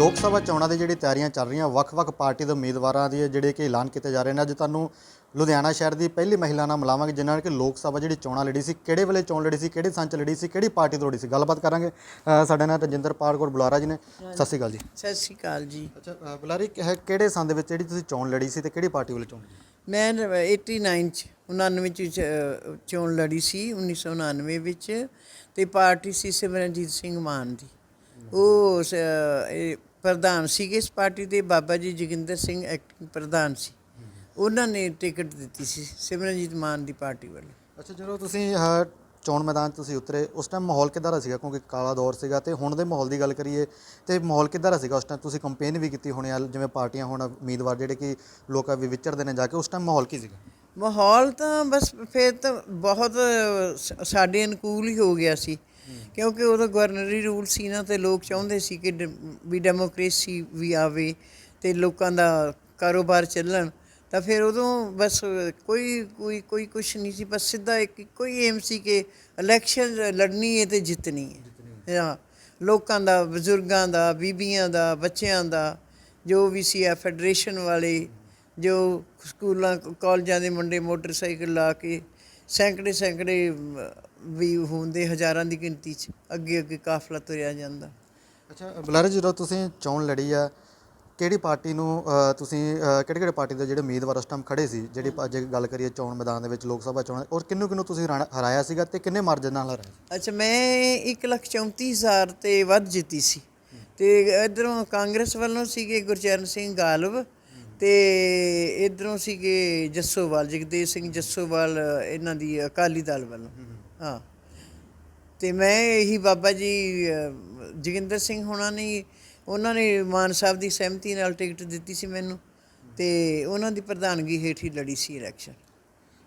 ਲੋਕ ਸਭਾ ਚੋਣਾਂ ਦੀ ਜਿਹੜੀ ਤਿਆਰੀਆਂ ਚੱਲ ਰਹੀਆਂ ਵੱਖ-ਵੱਖ ਪਾਰਟੀ ਦੇ ਉਮੀਦਵਾਰਾਂ ਦੀ ਜਿਹੜੇ ਕਿ ਐਲਾਨ ਕੀਤੇ ਜਾ ਰਹੇ ਨੇ। ਅੱਜ ਤੁਹਾਨੂੰ ਲੁਧਿਆਣਾ ਸ਼ਹਿਰ ਦੀ ਪਹਿਲੀ ਮਹਿਲਾ ਨਾਲ ਮਿਲਾਵਾਂਗੇ ਜਿਨ੍ਹਾਂ ਨੇ ਕਿ ਲੋਕ ਸਭਾ ਜਿਹੜੀ ਚੋਣਾਂ ਲੜੀ ਸੀ ਕਿਹੜੇ ਵੇਲੇ ਚੋਣ ਲੜੀ ਸੀ ਕਿਹੜੇ ਸੰਚ ਲੜੀ ਸੀ ਕਿਹੜੀ ਪਾਰਟੀ ਤੋਂ ਲੜੀ ਸੀ? ਗੱਲਬਾਤ ਕਰਾਂਗੇ। ਅ, ਸਾਡੇ ਨਾਲ ਰਜਿੰਦਰ ਪਾਲ ਕੌਰ ਬੁਲਾਰਾ ਜੀ ਨੇ। ਸਤਿ ਸ਼੍ਰੀ ਅਕਾਲ ਜੀ। ਸਤਿ ਸ਼੍ਰੀ ਅਕਾਲ ਜੀ। ਅੱਛਾ ਬੁਲਾਰੀ ਕਿਹੜੇ ਸੰਨ ਦੇ ਵਿੱਚ ਜਿਹੜੀ ਤੁਸੀਂ ਚੋਣ ਲੜੀ ਸੀ ਤੇ ਕਿਹੜੀ ਪਾਰਟੀ ਵੱਲੋਂ ਚੋਣ ਮੈਂ 89 ਚ 99 ਚ ਚ- ਚੋਣ ਲੜੀ ਸੀ 1999 ਵਿੱਚ। ਤੇ ਪਾਰਟੀ ਸੀ ਸਿਮਰਨਜੀਤ ਸਿੰਘ ਮਾਨ ਦੀ। ਉਹ ਸ- ਇਹ ਪ੍ਰਧਾਨ ਸੀਗੇ। ਇਸ ਪਾਰਟੀ ਦੇ ਬਾਬਾ ਜੀ ਜੋਗਿੰਦਰ ਸਿੰਘ ਐਕਟਿੰਗ ਪ੍ਰਧਾਨ ਸੀ। ਉਹਨਾਂ ਨੇ ਟਿਕਟ ਦਿੱਤੀ ਸੀ ਸਿਮਰਨਜੀਤ ਮਾਨ ਦੀ ਪਾਰਟੀ ਵੱਲੋਂ। ਅੱਛਾ ਜਦੋਂ ਤੁਸੀਂ ਚੋਣ ਮੈਦਾਨ 'ਚ ਤੁਸੀਂ ਉਤਰੇ ਉਸ ਟਾਈਮ ਮਾਹੌਲ ਕਿੱਦਾਂ ਦਾ ਸੀਗਾ? ਕਿਉਂਕਿ ਕਾਲਾ ਦੌਰ ਸੀਗਾ ਤੇ ਹੁਣ ਦੇ ਮਾਹੌਲ ਦੀ ਗੱਲ ਕਰੀਏ ਤੇ ਮਾਹੌਲ ਕਿੱਦਾਂ ਦਾ ਸੀਗਾ? ਉਸ ਟਾਈਮ ਤੁਸੀਂ ਕੰਪੇਨ ਵੀ ਕੀਤੀ ਹੋਣੀ ਆ ਜਿਵੇਂ ਪਾਰਟੀਆਂ ਹੁਣ ਉਮੀਦਵਾਰ ਜਿਹੜੇ ਕਿ ਲੋਕਾਂ ਵੀ ਵਿਚਰਦੇ ਨੇ ਜਾ ਕੇ ਉਸ ਟਾਈਮ ਮਾਹੌਲ ਕੀ ਸੀਗਾ? ਮਾਹੌਲ ਤਾਂ ਬਸ ਫਿਰ ਤਾਂ ਬਹੁਤ ਸ- ਸਾਡੇ ਅਨੁਕੂਲ ਹੀ ਹੋ ਗਿਆ ਸੀ। ਕਿਉਂਕਿ ਉਦੋਂ ਗਵਰਨਰੀ ਰੂਲ ਸੀ ਨਾ ਤੇ ਲੋਕ ਚਾਹੁੰਦੇ ਸੀ ਕਿ ਡ- ਵੀ ਡੈਮੋਕ੍ਰੇਸੀ ਵੀ ਆਵੇ ਤੇ ਲੋਕਾਂ ਦਾ ਕਾਰੋਬਾਰ ਚੱਲਣ। ਤਾਂ ਫਿਰ ਉਦੋਂ ਬਸ ਕੋਈ ਕੋਈ ਕੋਈ ਕੁਛ ਨਹੀਂ ਸੀ, ਬਸ ਸਿੱਧਾ ਇੱਕ ਕੋਈ ਏਮ ਸੀ ਕਿ ਇਲੈਕਸ਼ਨ ਲੜਨੀ ਹੈ ਤੇ ਜਿੱਤਣੀ ਹੈ ਹਾਂ, ਲੋਕਾਂ ਦਾ, ਬਜ਼ੁਰਗਾਂ ਦਾ, ਬੀਬੀਆਂ ਦਾ, ਬੱਚਿਆਂ ਦਾ, ਜੋ ਵੀ ਸੀ ਆ ਫੈਡਰੇਸ਼ਨ ਵਾਲੇ, ਜੋ ਸਕੂਲਾਂ, ਕਾਲਜਾਂ ਦੇ ਮੁੰਡੇ ਮੋਟਰਸਾਈਕਲ ਲਾ ਕੇ ਸੈਂਕੜੇ ਸੈਂਕੜੇ ਵੀ ਹੁੰਦੇ ਹਜ਼ਾਰਾਂ ਦੀ ਗਿਣਤੀ 'ਚ ਅੱਗੇ ਅੱਗੇ ਕਾਫਲਾ ਤੁਰਿਆ ਜਾਂਦਾ। ਅੱਛਾ ਬੁਲਾਰੇ ਜਦੋਂ ਤੁਸੀਂ ਚੋਣ ਲੜੀ ਆ ਕਿਹੜੀ ਪਾਰਟੀ ਨੂੰ ਤੁਸੀਂ ਕਿਹੜੇ ਕਿਹੜੇ ਪਾਰਟੀ ਦੇ ਜਿਹੜੇ ਉਮੀਦਵਾਰ ਉਸ ਟਾਈਮ ਖੜੇ ਸੀ ਜਿਹੜੀ ਜੇ ਗੱਲ ਕਰੀਏ ਚੋਣ ਮੈਦਾਨ ਦੇ ਵਿੱਚ ਲੋਕ ਸਭਾ ਚੋਣ ਔਰ ਕਿੰਨੂੰ ਕਿੰਨੂੰ ਤੁਸੀਂ ਹਰਾਇਆ ਸੀਗਾ ਤੇ ਕਿੰਨੇ ਮਾਰਜਨ ਨਾਲ ਹਰਾਇਆ ਅੱਛਾ ਮੈਂ ਇੱਕ ਲੱਖ ਚੌਂਤੀ ਹਜ਼ਾਰ ਤੇ ਵੱਧ ਜਿੱਤੀ ਸੀ। ਤੇ ਇਧਰੋਂ ਕਾਂਗਰਸ ਵੱਲੋਂ ਸੀਗੇ ਗੁਰਚਰਨ ਸਿੰਘ ਗਾਲਬ ਤੇ ਇਧਰੋਂ ਸੀਗੇ ਜੱਸੋਵਾਲ ਜਗਦੇਵ ਸਿੰਘ ਜੱਸੋਵਾਲ ਇਹਨਾਂ ਦੀ ਅਕਾਲੀ ਦਲ ਵੱਲੋਂ। ਹਾਂ ਤੇ ਮੈਂ ਇਹੀ ਬਾਬਾ ਜੀ ਜੋਗਿੰਦਰ ਸਿੰਘ ਹੋਣਾ ਨੇ ਉਹਨਾਂ ਨੇ ਮਾਨ ਸਾਹਿਬ ਦੀ ਸਹਿਮਤੀ ਨਾਲ ਟਿਕਟ ਦਿੱਤੀ ਸੀ ਮੈਨੂੰ ਤੇ ਉਹਨਾਂ ਦੀ ਪ੍ਰਧਾਨਗੀ ਹੇਠ ਹੀ ਲੜੀ ਸੀ ਇਲੈਕਸ਼ਨ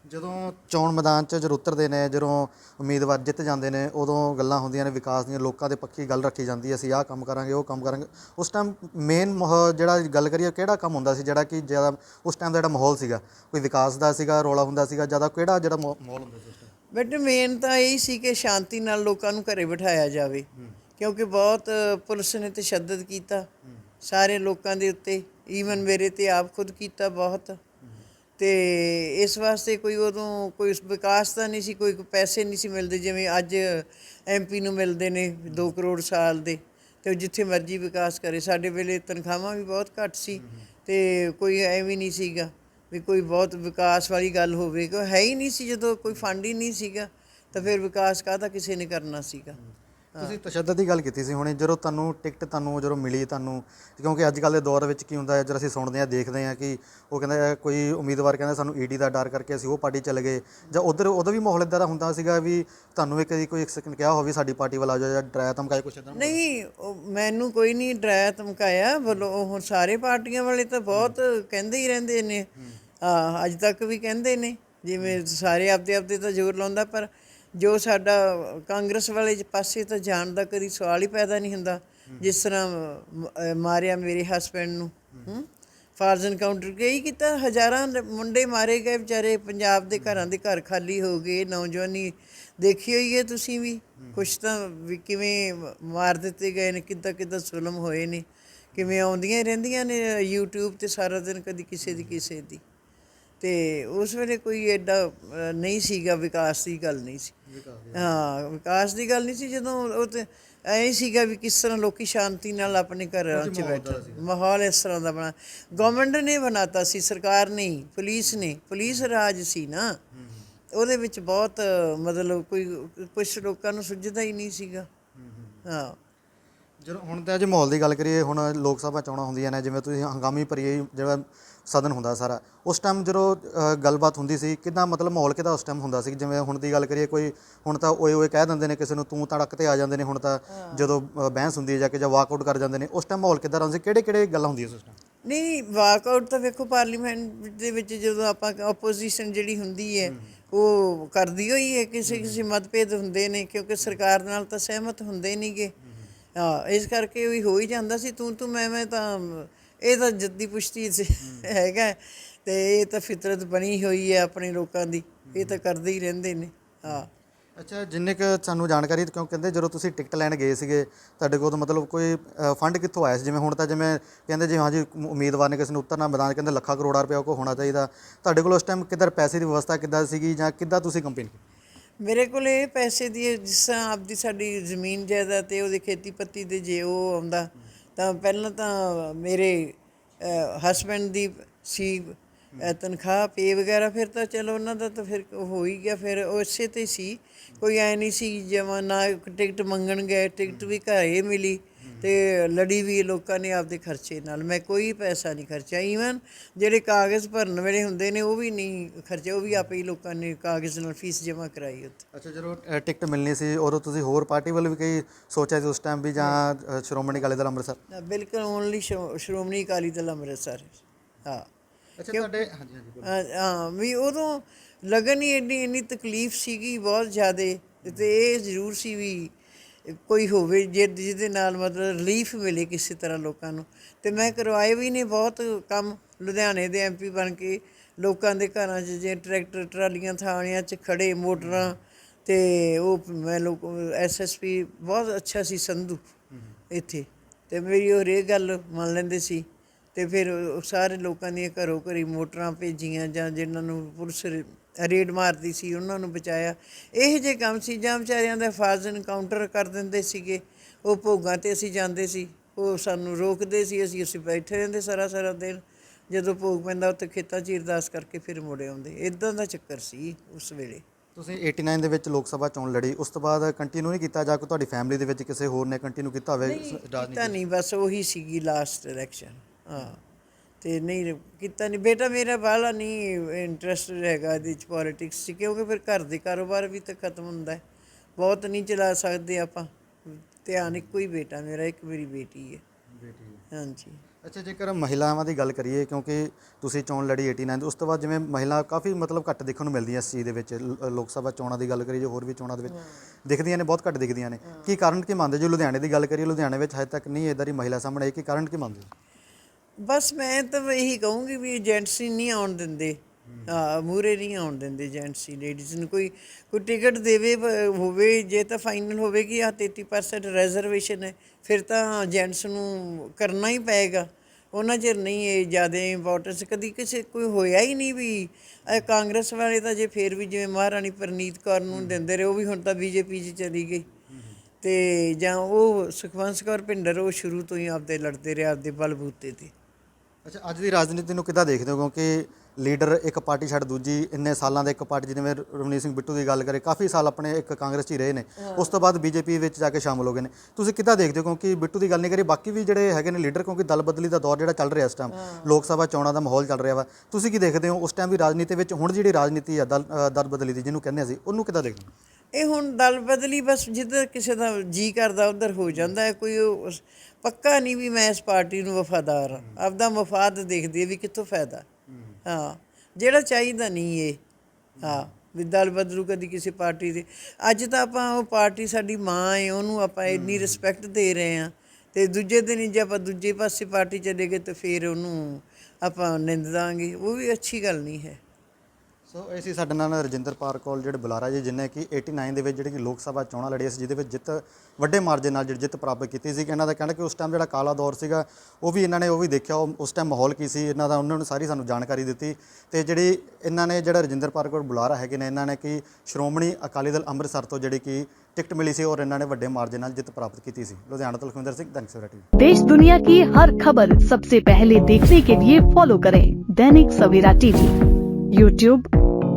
ਜਦੋਂ ਚੋਣ ਮੈਦਾਨ 'ਚ ਜਦੋਂ ਉਤਰਦੇ ਨੇ ਜਦੋਂ ਉਮੀਦਵਾਰ ਜਿੱਤ ਜਾਂਦੇ ਨੇ ਉਦੋਂ ਗੱਲਾਂ ਹੁੰਦੀਆਂ ਨੇ ਵਿਕਾਸ ਦੀਆਂ ਲੋਕਾਂ ਦੇ ਪੱਕੀ ਗੱਲ ਰੱਖੀ ਜਾਂਦੀ ਹੈ ਅਸੀਂ ਆਹ ਕੰਮ ਕਰਾਂਗੇ ਉਹ ਕੰਮ ਕਰਾਂਗੇ। ਉਸ ਟਾਈਮ ਮੇਨ ਜਿਹੜਾ ਗੱਲ ਕਰੀਏ ਕਿਹੜਾ ਕੰਮ ਹੁੰਦਾ ਸੀ ਜਿਹੜਾ ਕਿ ਜ਼ਿਆਦਾ ਉਸ ਟਾਈਮ ਦਾ ਜਿਹੜਾ ਮਾਹੌਲ ਸੀਗਾ? ਕੋਈ ਵਿਕਾਸ ਦਾ ਸੀਗਾ ਰੌਲਾ ਹੁੰਦਾ ਸੀਗਾ ਜ਼ਿਆਦਾ ਕਿਹੜਾ ਜਿਹੜਾ ਮਾਹੌ- ਮਾਹੌਲ ਹੁੰਦਾ ਸੀ ਬਟ ਮੇਨ ਤਾਂ ਇਹ ਸੀ ਕਿ ਸ਼ਾਂਤੀ ਨਾਲ ਲੋਕਾਂ ਨੂੰ ਘਰੇ ਬਿਠਾਇਆ ਜਾਵੇ। ਕਿਉਂਕਿ ਬਹੁਤ ਪੁਲਿਸ ਨੇ ਤਸ਼ੱਦਦ ਕੀਤਾ। ਸਾਰੇ ਲੋਕਾਂ ਦੇ ਉੱਤੇ ਈਵਨ ਮੇਰੇ ਤੇ ਆਪ ਖੁਦ ਕੀਤਾ ਬਹੁਤ। ਤੇ ਇਸ ਵਾਸਤੇ ਕੋਈ ਉਦੋਂ ਕੋਈ ਵਿਕਾਸ ਤਾਂ ਨਹੀਂ ਸੀ, ਕੋਈ ਪੈਸੇ ਨਹੀਂ ਸੀ ਮਿਲਦੇ, ਜਿਵੇਂ ਅੱਜ ਐਮਪੀ ਨੂੰ ਮਿਲਦੇ ਨੇ 2 ਕਰੋੜ ਸਾਲ ਦੇ, ਤੇ ਉਹ ਜਿੱਥੇ ਮਰਜ਼ੀ ਵਿਕਾਸ ਕਰੇ। ਸਾਡੇ ਵੇਲੇ ਤਨਖਾਹਾਂ ਵੀ ਬਹੁਤ ਘੱਟ ਸੀ ਤੇ ਕੋਈ ਐਵੇਂ ਨਹੀਂ ਸੀਗਾ ਵੀ ਕੋਈ ਬਹੁਤ ਵਿਕਾਸ ਵਾਲੀ ਗੱਲ ਹੋਵੇ। ਕੋਈ ਹੈ ਹੀ ਨਹੀਂ ਸੀ ਜਦੋਂ ਕੋਈ ਫੰਡ ਹੀ ਨਹੀਂ ਸੀਗਾ, ਤਾਂ ਫਿਰ ਵਿਕਾਸ ਕਾਹਦਾ ਕਿਸੇ ਨੇ ਕਰਨਾ ਸੀਗਾ? ਤੁਸੀਂ ਤਸ਼ੱਦਦ ਦੀ ਗੱਲ ਕੀਤੀ ਸੀ ਹੁਣੇ ਜਦੋਂ ਤੁਹਾਨੂੰ ਟਿਕਟ ਤੁਹਾਨੂੰ ਜਦੋਂ ਮਿਲੀ ਤੁਹਾਨੂੰ ਕਿਉਂਕਿ ਅੱਜ ਕੱਲ੍ਹ ਦੇ ਦੌਰ ਵਿੱਚ ਕੀ ਹੁੰਦਾ ਹੈ ਜਦੋਂ ਅਸੀਂ ਸੁਣਦੇ ਹਾਂ ਦੇਖਦੇ ਹਾਂ ਕਿ ਉਹ ਕਹਿੰਦਾ ਕੋਈ ਉਮੀਦਵਾਰ ਕਹਿੰਦਾ ਸਾਨੂੰ ਈਡੀ ਦਾ ਡਰ ਕਰਕੇ ਅਸੀਂ ਉਹ ਪਾਰਟੀ ਚਲੇ ਗਏ ਜਾਂ ਉਧਰ ਉਦੋਂ ਵੀ ਮਾਹੌਲ ਇਦਾਂ ਦਾ ਹੁੰਦਾ ਸੀਗਾ ਵੀ ਤੁਹਾਨੂੰ ਇੱਕ ਕੋਈ ਇੱਕ ਸੈਕਿੰਡ ਕਿਹਾ ਹੋਵੇ ਸਾਡੀ ਪਾਰਟੀ ਵੱਲ ਜਾਂ ਡਰਾਇਆ ਧਮਕਾਇਆ ਕੁਛ ਇਦਾਂ ਨਹੀਂ ਮੈਨੂੰ ਕੋਈ ਨਹੀਂ ਡਰਾਇਆ ਧਮਕਾਇਆ ਬੋਲੋ ਉਹ ਸਾਰੇ ਪਾਰਟੀਆਂ ਵਾਲੇ ਤਾਂ ਬਹੁਤ ਕਹਿੰਦੇ ਹੀ ਰਹਿੰਦੇ ਨੇ। ਅੱਜ ਤੱਕ ਵੀ ਕਹਿੰਦੇ ਨੇ ਜਿਵੇਂ ਸਾਰੇ ਆਪਦੇ ਆਪਦੇ ਤਾਂ ਜ਼ੋਰ ਲਾਉਂਦਾ ਪਰ ਜੋ ਸਾਡਾ ਕਾਂਗਰਸ ਵਾਲੇ ਪਾਸੇ ਤਾਂ ਜਾਣ ਦਾ ਕਦੀ ਸਵਾਲ ਹੀ ਪੈਦਾ ਨਹੀਂ ਹੁੰਦਾ, ਜਿਸ ਤਰ੍ਹਾਂ ਮਾਰਿਆ ਮੇਰੇ ਹਸਬੰਡ ਨੂੰ, ਹੂੰ। ਫਾਰਜ਼ਨ ਕਾਊਂਟਰ ਕੇ ਕੀਤਾ, ਹਜ਼ਾਰਾਂ ਮੁੰਡੇ ਮਾਰੇ ਗਏ, ਵਿਚਾਰੇ ਪੰਜਾਬ ਦੇ ਘਰਾਂ ਦੇ ਘਰ ਖਾਲੀ ਹੋ ਗਏ, ਨੌਜਵਾਨੀ ਦੇਖੀ ਹੋਈ ਹੈ ਤੁਸੀਂ ਵੀ। ਕੁਛ ਤਾਂ ਵੀ ਕਿਵੇਂ ਮਾਰ ਦਿੱਤੇ ਗਏ ਨੇ, ਕਿੱਦਾਂ ਕਿੱਦਾਂ ਜ਼ੁਲਮ ਹੋਏ ਨੇ, ਕਿਵੇਂ ਆਉਂਦੀਆਂ ਹੀ ਰਹਿੰਦੀਆਂ ਨੇ, YouTube ਤੇ ਸਾਰਾ ਦਿਨ ਕਦੀ ਕਿਸੇ ਦੀ ਕਿਸੇ ਦੀ। ਤੇ ਉਸ ਵੇਲੇ ਕੋਈ ਐਡਾ ਨਹੀਂ ਸੀਗਾ ਵਿਕਾਸ ਦੀ ਗੱਲ ਨਹੀਂ ਸੀ। ਹਾਂ ਵਿਕਾਸ ਦੀ ਗੱਲ ਨਹੀਂ ਸੀ ਜਦੋਂ ਉਹ ਤੇ ਐ ਸੀਗਾ ਵੀ ਕਿਸ ਤਰ੍ਹਾਂ ਲੋਕੀ ਸ਼ਾਂਤੀ ਨਾਲ ਆਪਣੇ ਘਰਾਂ 'ਚ ਬੈਠੇ ਮਾਹੌਲ ਇਸ ਤਰ੍ਹਾਂ ਦਾ ਬਣਾ ਗਵਰਨਮੈਂਟ ਨੇ ਬਣਾਤਾ ਸੀ ਸਰਕਾਰ ਨਹੀਂ ਪੁਲਿਸ ਨੇ ਪੁਲਿਸ ਰਾਜ ਸੀ ਨਾ। ਉਹਦੇ ਵਿੱਚ ਬਹੁਤ ਮਤਲਬ ਕੋਈ ਕੁਝ ਲੋਕਾਂ ਨੂੰ ਸੁਝਦਾ ਹੀ ਨਹੀਂ ਸੀਗਾ। ਹਾਂ। ਜਦੋਂ ਹੁਣ ਤਾਂ ਜੇ ਮਾਹੌਲ ਦੀ ਗੱਲ ਕਰੀਏ ਹੁਣ ਲੋਕ ਸਭਾ ਚੋਣਾਂ ਹੁੰਦੀਆਂ ਨੇ ਜਿਵੇਂ ਤੁਸੀਂ ਹੰਗਾਮੀ ਭਰੀ ਜਿਹੜਾ ਸਦਨ ਹੁੰਦਾ ਸਾਰਾ। ਉਸ ਟਾਈਮ ਜਦੋਂ ਗੱਲਬਾਤ ਹੁੰਦੀ ਸੀ ਕਿਦਾਂ ਮਤਲਬ ਮਾਹੌਲ ਕਿਦਾਂ ਉਸ ਟਾਈਮ ਹੁੰਦਾ ਸੀ ਜਿਵੇਂ ਹੁਣ ਦੀ ਗੱਲ ਕਰੀਏ ਕੋਈ ਹੁਣ ਤਾਂ ਓਏ ਓਏ ਕਹਿ ਦਿੰਦੇ ਨੇ ਕਿਸੇ ਨੂੰ ਤੂੰ ਤੜਕ ਤੇ ਆ ਜਾਂਦੇ ਨੇ ਹੁਣ ਤਾਂ ਜਦੋਂ ਬਹਿਸ ਹੁੰਦੀ ਹੈ ਜਾ ਕੇ ਜਾਂ ਵਾਕਆਊਟ ਕਰ ਜਾਂਦੇ ਨੇ ਉਸ ਟਾਈਮ ਮਾਹੌਲ ਕਿਦਾਂ ਰਹਿੰਦਾ ਸੀ? ਕਿਹੜੇ ਕਿਹੜੇ ਗੱਲਾਂ ਹੁੰਦੀਆਂ ਸੀ ਉਸ ਟਾਈਮ ਨਹੀਂ ਵਾਕਆਊਟ ਤਾਂ ਵੇਖੋ ਪਾਰਲੀਮੈਂਟ ਦੇ ਵਿੱਚ ਜਦੋਂ ਆਪਾਂ ਆਪੋਜੀਸ਼ਨ ਜਿਹੜੀ ਹੁੰਦੀ ਹੈ ਉਹ ਕਰਦੀ ਹੋਈ ਹੈ ਕਿਸੇ ਕਿਸੇ ਮਤਭੇਦ ਹੁੰਦੇ ਨੇ ਕਿਉਂਕਿ ਸਰਕਾਰ ਨਾਲ ਤਾਂ ਸਹਿਮਤ ਹੁੰਦੇ ਨਹੀਂਗੇ ਹਾਂ। ਇਸ ਕਰਕੇ ਵੀ ਹੋ ਹੀ ਜਾਂਦਾ ਸੀ ਤੂੰ ਤੂੰ ਮੈਂ ਮੈਂ ਤਾਂ ਇਹ ਤਾਂ ਜੱਦੀ ਪੁਸ਼ਤੀ ਹੈਗਾ ਤੇ ਇਹ ਤਾਂ ਫਿਤਰਤ ਬਣੀ ਹੋਈ ਹੈ ਆਪਣੇ ਲੋਕਾਂ ਦੀ ਇਹ ਤਾਂ ਕਰਦੇ ਹੀ ਰਹਿੰਦੇ ਨੇ ਹਾਂ। ਅੱਛਾ ਜਿੰਨੇ ਕੁ ਸਾਨੂੰ ਜਾਣਕਾਰੀ ਕਿਉਂ ਕਹਿੰਦੇ ਜਦੋਂ ਤੁਸੀਂ ਟਿਕਟ ਲੈਣ ਗਏ ਸੀਗੇ ਤੁਹਾਡੇ ਕੋਲ ਤਾਂ ਮਤਲਬ ਕੋਈ ਫੰਡ ਕਿੱਥੋਂ ਆਇਆ ਸੀ? ਜਿਵੇਂ ਹੁਣ ਤਾਂ ਜਿਵੇਂ ਕਹਿੰਦੇ ਜੀ ਹਾਂ ਜੀ ਉਮ- ਉਮੀਦਵਾਰ ਨੇ ਕਿਸੇ ਨੂੰ ਉਤਰਨਾ ਮੈਦਾਨ ਕਹਿੰਦੇ ਲੱਖਾਂ ਕਰੋੜਾਂ ਰੁਪਏ ਕੋ ਹੋਣਾ ਚਾਹੀਦਾ। ਤੁਹਾਡੇ ਕੋਲ ਉਸ ਟਾਈਮ ਕਿੱਧਰ ਪੈਸੇ ਦੀ ਵਿਵਸਥਾ ਕਿੱਦਾਂ ਸੀਗੀ ਜਾਂ ਕਿੱਦਾਂ ਤੁਸੀਂ ਕੰਪੇਨ ਕੀਤੀ? ਮੇਰੇ ਕੋਲ ਇਹ ਪੈਸੇ ਦੀ ਜਿਸ ਤਰ੍ਹਾਂ ਆਪਦੀ ਸਾਡੀ ਜ਼ਮੀਨ ਜਾਇਦਾਦ ਤੇ ਉਹਦੇ ਖੇਤੀ ਪੱਤੀ ਦੇ ਜੇ ਉਹ ਆਉਂਦਾ ਤਾਂ ਪਹਿਲਾਂ ਤਾਂ ਮੇਰੇ ਹਸਬੰਡ ਦੀ ਸੀ ਤਨਖਾਹ ਪੇ ਵਗੈਰਾ, ਫਿਰ ਤਾਂ ਚਲੋ ਉਹਨਾਂ ਦਾ ਤਾਂ ਫਿਰ ਹੋ ਹੀ ਗਿਆ, ਫਿਰ ਉਹ ਇਸੇ ਤੇ ਸੀ। ਕੋਈ ਐ ਨਹੀਂ ਸੀ ਜਮਾ ਨਾ ਟਿਕਟ ਮੰਗਣ ਗਏ ਟਿਕਟ ਵੀ ਘਰੇ ਮਿਲੀ। ਤੇ ਲੜੀ ਵੀ ਲੋਕਾਂ ਨੇ ਆਪਦੇ ਖਰਚੇ ਨਾਲ। ਮੈਂ ਕੋਈ ਪੈਸਾ ਨਹੀਂ ਖਰਚਿਆ। ਈਵਨ ਜਿਹੜੇ ਕਾਗਜ਼ ਭਰਨ ਵੇਲੇ ਹੁੰਦੇ ਨੇ ਉਹ ਵੀ ਨਹੀਂ ਖਰਚੇ ਉਹ ਵੀ ਆਪੇ ਹੀ ਲੋਕਾਂ ਨੇ ਕਾਗਜ਼ ਨਾਲ ਫੀਸ ਜਮ੍ਹਾਂ ਕਰਾਈ ਉੱਥੇ। ਅੱਛਾ ਜਦੋਂ ਟਿਕਟ ਮਿਲਣੀ ਸੀ ਉਦੋਂ ਤੁਸੀਂ ਹੋਰ ਪਾਰਟੀ ਵੱਲ ਵੀ ਕਈ ਸੋਚਿਆ ਸੀ ਉਸ ਟਾਈਮ ਵੀ ਜਾਂ ਸ਼੍ਰੋਮਣੀ ਅਕਾਲੀ ਦਲ ਅੰਮ੍ਰਿਤਸਰ? ਬਿਲਕੁਲ ਓਨਲੀ ਸ਼੍ਰੋਮਣੀ ਅਕਾਲੀ ਦਲ ਅੰਮ੍ਰਿਤਸਰ। ਹਾਂ। ਅੱਛਾ ਤੁਹਾਡੇ ਹਾਂਜੀ ਹਾਂਜੀ ਹਾਂ ਵੀ ਉਦੋਂ ਲਗਨ ਹੀ ਇੰਨੀ ਇੰਨੀ ਤਕਲੀਫ ਸੀਗੀ ਬਹੁਤ ਜ਼ਿਆਦੇ ਤੇ ਇਹ ਜ਼ਰੂਰ ਸੀ ਵੀ ਕੋਈ ਹੋਵੇ, ਜਿ- ਜਿਹਦੇ ਨਾਲ ਮਤਲਬ ਰਿਲੀਫ ਮਿਲੇ ਕਿਸੇ ਤਰ੍ਹਾਂ ਲੋਕਾਂ ਨੂੰ। ਤੇ ਮੈਂ ਕਰਵਾਏ ਵੀ ਨੇ ਬਹੁਤ ਕੰਮ। ਲੁਧਿਆਣੇ ਦੇ ਐਮਪੀ ਬਣ ਕੇ ਲੋਕਾਂ ਦੇ ਘਰਾਂ 'ਚ ਜੇ ਟਰੈਕਟਰ, ਟਰਾਲੀਆਂ ਥਾਣਿਆਂ 'ਚ ਖੜੇ ਮੋਟਰਾਂ ਤੇ ਉਹ ਮੈਂ ਲੋਕ ਐਸਐਸਪੀ ਬਹੁਤ ਅੱਛਾ ਸੀ ਸੰਧੂ ਇੱਥੇ। ਤੇ ਮੇਰੀ ਉਹ ਰੇ ਗੱਲ ਮੰਨ ਲੈਂਦੇ ਸੀ। ਤੇ ਫਿਰ ਸਾਰੇ ਲੋਕਾਂ ਦੀਆਂ ਘਰੋਂ ਘਰੀ ਮੋਟਰਾਂ ਭੇਜੀਆਂ ਜਾਂ ਜਿਨ੍ਹਾਂ ਨੂੰ ਪੁਲਿਸ ਰੇਡ ਮਾਰਦੀ ਸੀ ਉਹਨਾਂ ਨੂੰ ਬਚਾਇਆ। ਇਹ ਜੇ ਕੰਮ ਸੀ ਜਾਂ ਵਿਚਾਰਿਆਂ ਦਾ ਫਾਜ਼ ਐਨਕਾਊਂਟਰ ਕਰ ਦਿੰਦੇ ਸੀਗੇ ਉਹ ਭੋਗਾਂ ਤੇ ਅਸੀਂ ਜਾਂਦੇ ਸੀ। ਉਹ ਸਾਨੂੰ ਰੋਕਦੇ ਸੀ ਅਸੀਂ ਅਸੀਂ ਬੈਠੇ ਰਹਿੰਦੇ ਸਾਰਾ ਸਾਰਾ ਦਿਨ। ਜਦੋਂ ਭੋਗ ਪੈਂਦਾ ਉੱਥੇ ਖੇਤਾਂ 'ਚ ਹੀ ਅਰਦਾਸ ਕਰਕੇ ਫਿਰ ਮੁੜੇ ਆਉਂਦੇ। ਇਦਾਂ ਦਾ ਚੱਕਰ ਸੀ ਉਸ ਵੇਲੇ। ਤੁਸੀਂ 89 ਦੇ ਵਿੱਚ ਲੋਕ ਸਭਾ ਚੋਣ ਲੜੀ ਉਸ ਤੋਂ ਬਾਅਦ ਕੰਟੀਨਿਊ ਨਹੀਂ ਕੀਤਾ ਜਾਂ ਕੋਈ ਤੁਹਾਡੀ ਫੈਮਿਲੀ ਦੇ ਵਿੱਚ ਕਿਸੇ ਹੋਰ ਨੇ ਕੰਟੀਨਿਊ ਕੀਤਾ ਹੋਵੇ? ਕੀਤਾ ਨਹੀਂ ਬਸ ਉਹੀ ਸੀਗੀ ਲਾਸਟ ਇਲੈਕਸ਼ਨ ਹਾਂ। ਤੇ ਨਹੀਂ ਕੀਤਾ ਨਹੀਂ ਬੇਟਾ ਮੇਰਾ ਬਾਲਾ ਨਹੀਂ ਇੰਟਰਸਟ ਹੈਗਾ ਇਹਦੇ ਚ ਪੋਲਿਟਿਕਸ ਚ ਕਿਉਂਕਿ ਫਿਰ ਘਰ ਦੇ ਕਾਰੋਬਾਰ ਵੀ ਤਾਂ ਖਤਮ ਹੁੰਦਾ ਹੈ। ਬਹੁਤ ਨਹੀਂ ਚਲਾ ਸਕਦੇ ਆਪਾਂ। ਧਿਆਨ ਇੱਕੋ ਹੀ ਬੇਟਾ ਮੇਰਾ ਇੱਕ ਮੇਰੀ ਬੇਟੀ ਹੈ। ਹਾਂਜੀ। ਅੱਛਾ ਜੇਕਰ ਮਹਿਲਾਵਾਂ ਦੀ ਗੱਲ ਕਰੀਏ ਕਿਉਂਕਿ ਤੁਸੀਂ ਚੋਣ ਲੜੀ 89 ਦੇ ਉਸ ਤੋਂ ਬਾਅਦ ਜਿਵੇਂ ਮਹਿਲਾ ਕਾਫੀ ਮਤਲਬ ਘੱਟ ਦੇਖਣ ਨੂੰ ਮਿਲਦੀਆਂ ਇਸ ਚੀਜ਼ ਦੇ ਵਿੱਚ ਲ- ਲੋਕ ਸਭਾ ਚੋਣਾਂ ਦੀ ਗੱਲ ਕਰੀਏ ਜਾਂ ਹੋਰ ਵੀ ਚੋਣਾਂ ਦੇ ਵਿੱਚ ਦਿਖਦੀਆਂ ਨੇ ਬਹੁਤ ਘੱਟ ਦਿਖਦੀਆਂ ਨੇ। ਕੀ ਕਾਰਨ ਕੀ ਮੰਨਦੇ? ਜੋ ਲੁਧਿਆਣੇ ਦੀ ਗੱਲ ਕਰੀਏ ਲੁਧਿਆਣੇ ਵਿੱਚ ਹਜੇ ਤੱਕ ਨਹੀਂ ਇਦਾਂ ਦੀ ਮਹਿਲਾ ਸਾਹਮਣੇ ਆਈ ਕੀ ਕਾਰਨ ਕੀ ਮੰਨਦੇ ਹੋ? ਬਸ ਮੈਂ ਤਾਂ ਇਹੀ ਕਹੂੰਗੀ ਵੀ ਏਜੰਟਸ ਨਹੀਂ ਆਉਣ ਦਿੰਦੇ। ਹਾਂ। ਮੂਰੇ ਨਹੀਂ ਆਉਣ ਦਿੰਦੇ ਏਜੰਟਸ ਲੇਡੀਜ਼ ਨੂੰ ਕੋਈ ਕੋਈ ਟਿਕਟ ਦੇਵੇ ਹੋਵੇ ਜੇ ਤਾਂ ਫਾਈਨਲ ਹੋਵੇ ਕਿ ਆ 33% ਰਿਜ਼ਰਵੇਸ਼ਨ ਹੈ ਫਿਰ ਤਾਂ ਏਜੰਟਸ ਨੂੰ ਕਰਨਾ ਹੀ ਪਏਗਾ। ਉਹਨਾਂ ਚਿਰ ਨਹੀਂ ਇਹ ਜ਼ਿਆਦਾ ਇੰਪੋਰਟੈਂਸ ਕਦੀ ਕਿਸੇ ਕੋਈ ਹੋਇਆ ਹੀ ਨਹੀਂ ਵੀ ਇਹ ਕਾਂਗਰਸ ਵਾਲੇ ਤਾਂ ਜੇ ਫੇਰ ਵੀ ਜਿਵੇਂ ਮਹਾਰਾਣੀ ਪ੍ਰਨੀਤ ਕੌਰ ਨੂੰ ਦਿੰਦੇ ਰਹੇ ਉਹ ਵੀ ਹੁਣ ਤਾਂ ਬੀਜੇਪੀ 'ਚ ਚਲੀ ਗਈ। ਤੇ ਜਾਂ ਉਹ ਸੁਖਵੰਤ ਕੌਰ ਭਿੰਡਰ ਉਹ ਸ਼ੁਰੂ ਤੋਂ ਹੀ ਆਪਦੇ ਲੜਦੇ ਰਹੇ ਆਪਦੇ ਬਲਬੂਤੇ ਤੇ। ਅੱਛਾ ਅੱਜ ਦੀ ਰਾਜਨੀਤੀ ਨੂੰ ਕਿੱਦਾਂ ਦੇਖਦੇ ਹੋ? ਕਿਉਂਕਿ ਲੀਡਰ ਇੱਕ ਪਾਰਟੀ ਛੱਡ ਦੂਜੀ ਇੰਨੇ ਸਾਲਾਂ ਦੇ ਇੱਕ ਪਾਰਟੀ ਜਿਵੇਂ ਰਵਨੀਤ ਸਿੰਘ ਬਿੱਟੂ ਦੀ ਗੱਲ ਕਰੇ ਕਾਫੀ ਸਾਲ ਆਪਣੇ ਇੱਕ ਕਾਂਗਰਸ 'ਚ ਹੀ ਰਹੇ ਨੇ। ਉਸ ਤੋਂ ਬਾਅਦ ਬੀਜੇਪੀ ਵਿੱਚ ਜਾ ਕੇ ਸ਼ਾਮਲ ਹੋ ਗਏ ਨੇ। ਤੁਸੀਂ ਕਿੱਦਾਂ ਦੇਖਦੇ ਹੋ? ਕਿਉਂਕਿ ਬਿੱਟੂ ਦੀ ਗੱਲ ਨਹੀਂ ਕਰੀ ਬਾਕੀ ਵੀ ਜਿਹੜੇ ਹੈਗੇ ਨੇ ਲੀਡਰ ਕਿਉਂਕਿ ਦਲ ਬਦਲੀ ਦਾ ਦੌਰ ਜਿਹੜਾ ਚੱਲ ਰਿਹਾ ਇਸ ਟਾਈਮ ਲੋਕ ਸਭਾ ਚੋਣਾਂ ਦਾ ਮਾਹੌਲ ਚੱਲ ਰਿਹਾ ਵਾ। ਤੁਸੀਂ ਕੀ ਦੇਖਦੇ ਹੋ? ਉਸ ਟਾਈਮ ਦੀ ਰਾਜਨੀਤੀ ਵਿੱਚ ਹੁਣ ਜਿਹੜੀ ਰਾਜਨੀਤੀ ਆ ਦਲ ਦਲ ਬਦਲੀ ਦੀ ਜਿਹਨੂੰ ਕਹਿੰਦੇ ਅਸੀਂ ਉਹਨੂੰ ਕਿੱਦਾਂ ਦੇਖਦੇ ਹੋ? ਇਹ ਹੁਣ ਦਲ ਬਦਲੀ ਬਸ ਜਿੱਧਰ ਕਿਸੇ ਦਾ ਜੀ ਕਰਦਾ ਉਧਰ ਹੋ ਜਾਂਦਾ ਹੈ। ਕੋਈ ਪੱਕਾ ਨਹੀਂ ਵੀ ਮੈਂ ਇਸ ਪਾਰਟੀ ਨੂੰ ਵਫਾਦਾਰ ਹਾਂ। ਆਪਦਾ ਮਫਾਦ ਦੇਖਦੀ ਹੈ ਵੀ ਕਿੱਥੋਂ ਫਾਇਦਾ। ਹਾਂ ਜਿਹੜਾ ਚਾਹੀਦਾ ਨਹੀਂ ਇਹ ਹਾਂ ਵੀ ਦਲ ਬਦਲੂ ਕਦੀ ਕਿਸੇ ਪਾਰਟੀ ਦੇ। ਅੱਜ ਤਾਂ ਆਪਾਂ ਉਹ ਪਾਰਟੀ ਸਾਡੀ ਮਾਂ ਹੈ ਉਹਨੂੰ ਆਪਾਂ ਇੰਨੀ ਰਿਸਪੈਕਟ ਦੇ ਰਹੇ ਹਾਂ। ਤੇ ਦੂਜੇ ਦਿਨ ਜੇ ਆਪਾਂ ਦੂਜੇ ਪਾਸੇ ਪਾਰਟੀ ਚਲੇ ਗਏ ਤਾਂ ਫਿਰ ਉਹਨੂੰ ਆਪਾਂ ਨਿੰਦਾਂਗੇ ਉਹ ਵੀ ਅੱਛੀ ਗੱਲ ਨਹੀਂ ਹੈ। ਸੋ ਇਹ ਸੀ ਸਾਡੇ ਨਾਲ ਰਜਿੰਦਰ ਪਾਰ ਕੌਲ ਜਿਹੜੇ ਬੁਲਾਰਾ ਜੀ ਜਿਨੇ ਕਿ 89 ਦੇ ਵਿੱਚ ਜਿਹੜੀ ਕਿ ਲੋਕ ਸਭਾ ਚੋਣਾਂ ਲੜੀਆਂ ਸੀ ਜਿਹਦੇ ਵਿੱਚ ਜਿੱਤ ਵੱਡੇ ਮਾਰਜਨ ਨਾਲ ਜਿਹੜੀ ਜਿੱਤ ਪ੍ਰਾਪਤ ਕੀਤੀ ਸੀ ਇਹਨਾਂ ਦਾ ਕਹਿਣਾ ਕਿ ਉਸ ਟਾਈਮ ਜਿਹੜਾ ਕਾਲਾ ਦੌਰ ਸੀਗਾ ਉਹ ਵੀ ਇਹਨਾਂ ਨੇ ਉਹ ਵੀ ਦੇਖਿਆ ਉਹ ਉਸ ਟਾਈਮ ਮਾਹੌਲ ਕੀ ਸੀ ਇਹਨਾਂ ਦਾ ਉਹਨਾਂ ਨੂੰ ਸਾਰੀ ਸਾਨੂੰ ਜਾਣਕਾਰੀ ਦਿੱਤੀ ਤੇ ਜਿਹੜੀ ਇਹਨਾਂ ਨੇ ਜਿਹੜਾ ਰਜਿੰਦਰ ਪਾਰ ਕੌਲ ਬੁਲਾਰਾ ਹੈਗੇ ਨੇ ਇਹਨਾਂ ਨੇ ਕਿ ਸ਼੍ਰੋਮਣੀ ਅਕਾਲੀ ਦਲ ਅੰਮ੍ਰਿਤਸਰ ਤੋਂ ਜਿਹੜੀ ਕਿ ਟਿਕਟ ਮਿਲੀ ਸੀ ਔਰ ਇਹਨਾਂ ਨੇ ਵੱਡੇ ਮਾਰਜਨ ਨਾਲ ਜਿੱਤ ਪ੍ਰਾਪਤ ਕੀਤੀ ਸੀ ਲੁਧਿਆਣਾ ਤੋਂ ਲਖਵਿੰਦਰ ਸਿੰਘ ਦੰਕ ਸਵੇਰਾ ਟੀਵੀ देश दुनिया की हर खबर सबसे पहले देखने के लिए फॉलो करें दैनिक सवेरा टीवी यूट्यूब